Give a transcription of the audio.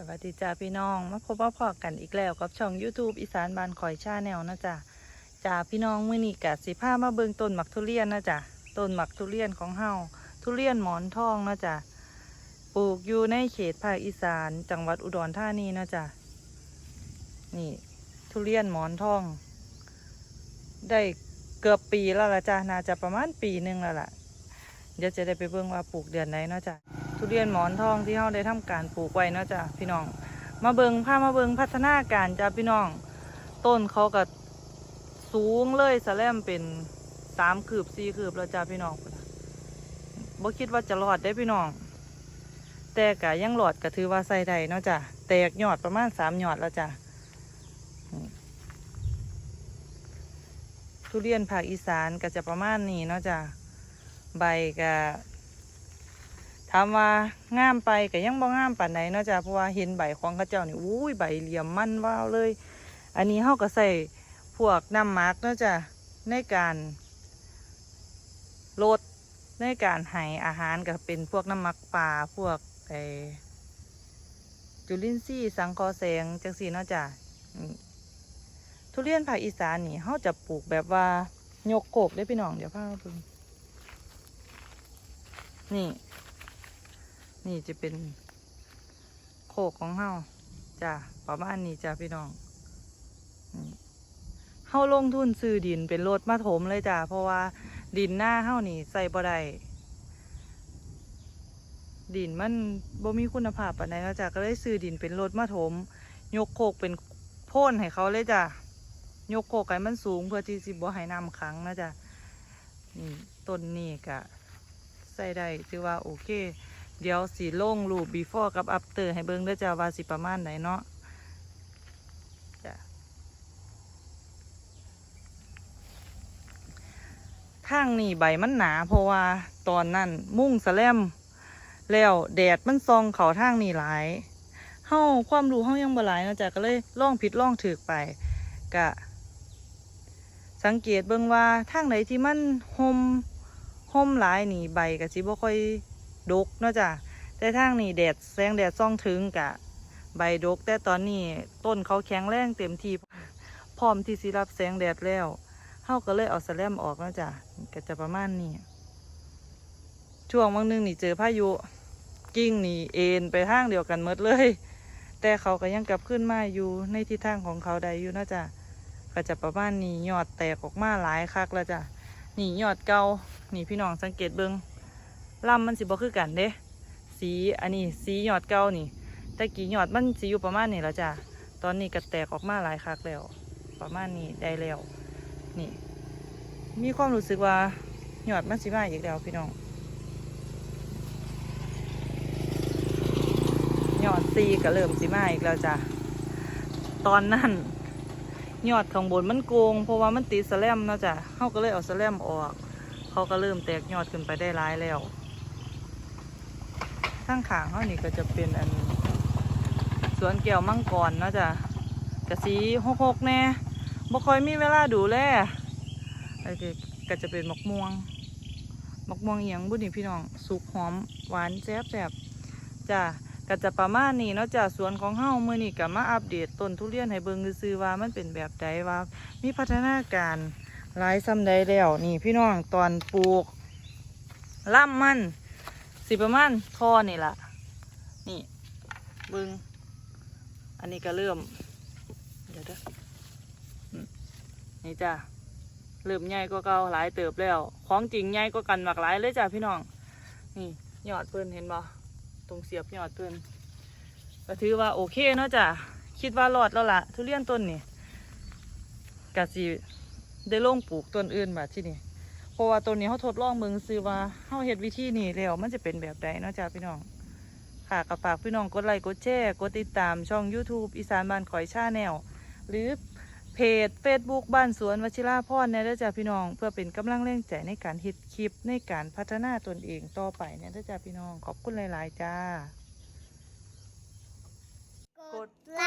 สวัสดีจ้าพี่น้อง มาพบมาพอกันอีกแล้วกับช่อง YouTube อีสานบานคอยชาแนลนะจ๊ะจ้าพี่น้องมื่อนี้กะสิพามาเบิงต้นหมักทุเรียนนะจ๊ะต้นหมักทุเรียนของเฮาทุเรียนหมอนทองนะจ๊ะปลูกอยู่ในเขตภาคอีสานจังหวัดอุดรธานีนะจ๊ะนี่ ทุเรียนหมอนทอง ได้เกือบปีแล้วละจ้ะน่าจะประมาณปีหนึ่งแล้วล่ะเดี๋ยวจะได้ไปเบิ่งว่าปลูกเดือนไหนเนาะจ้ะ ทุเรียนหมอนทองที่เราได้ทำการปลูกไว้เนาะจ้ะพี่น้อง มาเบิงพามาเบิงพัฒนาการจ้ะพี่น้อง ต้นเขาก็สูงเลยสแลมเป็นสามคืบสี่คืบแล้วจ้ะพี่น้องบ่คิดว่าจะรอดได้พี่น้อง แต่กะยังหลอดก็ถือว่าใส่ได้เนาะจ้ะแตกยอดประมาณสามยอดแล้วจ้ะทุเรียนภาคอีสานก็จะประมาณนี้เนาะจ้ะใบก็ ถามว่างามไปก็ยังบ่งามปานใดเนาะจ้ะเพราะว่าเห็นใบของเขาเจ้านี่อุ้ยใบเหลี่ยมมันว้าวเลย อันนี้เฮาก็ใส่พวกน้ำหมักเนาะจ้ะในการลดในการให้อาหารก็เป็นพวกน้ำมักปลาพวกไอจุลินทรีย์สังคราะห์แสงจังซี่เนาะจ้ะทุเรียนภาคอีสานนี่เฮาจะปลูกแบบว่ายกโกกได้พี่น้องเดี๋ยวพาไปเบิ่งนี่ นี่จะเป็นโคกของเฮาจ้ะประมาณนี้จ้ะพี่น้องเฮาลงทุนซื้อดินเป็นรถมาถมเลยจ้ะเพราะว่าดินหน้าเฮานี่ใส่บ่ได้ดินมันบ่มีคุณภาพปานใดเนาะจ้ะก็เลยซื้อดินเป็นรถมาถม ยกโคกเป็นโพ่นให้เขาเลยจ้ะยกโคกให้มันสูงเพื่อที่สิบ่ให้น้ำขังนะจ้ะนี่ต้นนี้กะใส่ได้ถือว่าโอเค เดี๋ยวสีลงรูป before กับ after ให้เบิ่งเด้อจ้าว่าสิประมาณไหนเนาะจ้ะทางนี่ใบมันหนาเพราะว่าตอนนั้นมุ่งสแลมแล้วแดดมันซองเขาทางนี่หลายเฮาความรู้เฮายังบ่หลายเนาะจ้ะก็เลยล่องผิดล่องถือไปกะ สังเกตเบิ่งว่าทางไหนที่มันหมห่มหลายนี่ใบกับสิบ่ค่อย ดกเนาะจ้ะแต่ทางนี่แดดแสงแดดส่องถึงกะ ใบดกแต่ตอนนี้ต้นเขาแข็งแรงเต็มที่พร้อมที่สิรับแสงแดดแล้วเฮาก็เลยเอาสแลมออกเนาะจ้ะก็จะประมาณนี้ช่วงบางนึงนี่เจอพายุกิ่งนี่เอ็นไปทางเดียวกันหมดเลย แต่เขาก็ยังกลับขึ้นมาอยู่ในทิศทางของเขาได้อยู่นาะจ้ะก็จะประมาณนี้ยอดแตกออกมาหลายคักแล้วจ้ะนี่ยอดเก่านี่พี่น้องสังเกตเบิง ลำมันสิบ่คือกันเด้ สีอันนี้สีหยอดเก่านี่แต่กี่ยอดมันสีอยู่ประมาณนี้แล้วจ้ะตอนนี้ก็แตกออกมาหลายคักแล้ว ประมาณนี้ได้แล้วนี่ มีความรู้สึกว่าหยอดมันสิมาอีกแล้วพี่น้องหยอดซีก็เริ่มสิมาอีกแล้วจ้ะตอนนั้นยอดข้างบนมันโกง เพราะว่ามันติดสแลมเนาะจ้ะเขาก็เลยเอาสแลมออก เขาก็เริ่มแตกยอดขึ้นไปได้ร้ายแล้ว ข้างขางเขานี่ก็จะเป็นอันสวนแก้วมังกรเนาะจ้ะกะสีหกหกแน่บ่ค่อยมีเวลาดูแลไอ้ก็ก็จะเป็นมะม่วงมะม่วงเอียงบุญนี่พี่น้อง สุกหอมหวานแซ่บแซ่บจ้ะก็จะประมาณนี้เนาะจ้ะสวนของเฮาเมื่อนี้ก็มาอัปเดตต้นทุเรียนให้เบิ่งซื่อว่ามันเป็นแบบใดว่า มีพัฒนาการหลายซ้ำใดแล้วนี่พี่น้องตอนปลูกล่ำมัน สิประมาณทอนี่ล่ะนี่เบิ่งอันนี้ก็เริ่ม เดี๋ยวเด้อนี่จ้ะเริ่มใหญ่กว่าเก่าหลายเติบแล้ว ของจริงใหญ่กว่ากันหลากหลายเลยจ้ะพี่น้อง นี่ยอดเพิ่นเห็นบ่ตรงเสียบยอดเพิ่นก็ถือว่าโอเคเนาะจ้ะคิดว่ารอดแล้วล่ะทุเรียนต้นนี่กะสิได้ลงปลูกต้นอื่นแบบที่นี่ เพราะว่าต้นนี้เขาทดลองเบิ่งซื้อว่าเขาเฮ็ดวิธีนี้แล้วมันจะเป็นแบบใดเนาะจ้ะพี่น้อง ค่ะก็ฝากพี่น้องกดไลค์กดแชร์กดติดตามช่อง YouTube อีสานบ้านข่อยชาแนลหรือเพจ Facebook บ้านสวนวชิราพรเนี่ยด้จ้ะพี่น้อง เพื่อเป็นกำลังแรงใจในการฮ็ดคลิปในการพัฒนาตนเองต่อไปเนี่ยเด้จ้ะพี่น้องขอบคุณหลาย ๆ จ้ากดไล